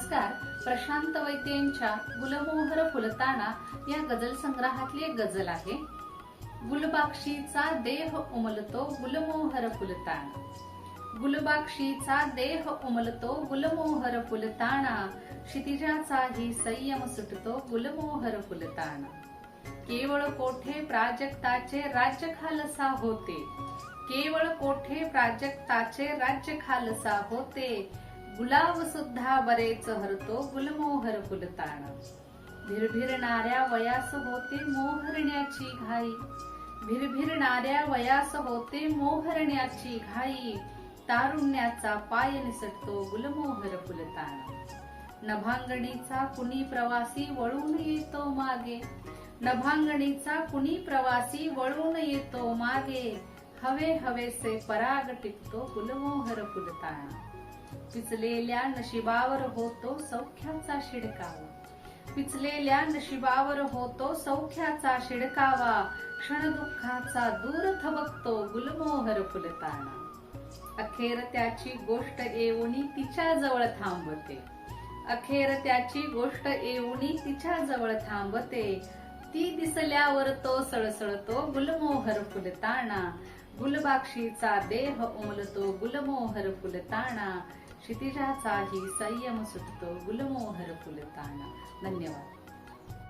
नमस्कार. प्रशांत वैद्य यांच्या गुलमोहर फुलताना या गजल संग्रहातली एक गजल आहे. गुलबाक्षीचा देह उमलतो गुलमोहर फुलताना. गुलबाक्षीचा देह उमलतो गुलमोहर फुलताना. क्षितिजाचाही संयम सुटतो गुलमोहर फुलताना. केवळ कोठे प्राजक्ताचे राज्य खालसा होते? केवळ कोठे प्राजक्ताचे राज्य खालसा होते? गुलाब सुद्धा बरेच हरतो गुलमोहर फुलताण भिरभिरणाऱ्या वयास होते मोहरण्याची घाई. भिरभिरणाऱ्या वयास होते मोहरण्याची घाई. तारुण्याचा पाय निसटतो गुलमोहर फुलताना. नभांगणीचा कुणी प्रवासी वळून येतो मागे. नभांगणीचा कुणी प्रवासी वळून येतो मागे. हवे हवेसे पराग टिपतो गुलमोहर फुलताना पिचलेल्या नशिबावर होतो सौख्याचा शिडकावा. पिचलेल्या नशिबावर होतो सौख्याचा शिडकावा. क्षण दुःखाचा दूर थबकतो गुलमोहर फुलताना अखेर त्याची गोष्ट येऊनी तिच्या जवळ थांबते. अखेर त्याची गोष्ट येऊनी तिच्या जवळ थांबते. ती दिसल्यावर तो सळसळतो गुलमोहर फुलताना गुलबाक्षीचा देह ओमलतो गुलमोहर फुलताना क्षितिजाचाही संयम सुटतो गुलमोहर फुलताना धन्यवाद.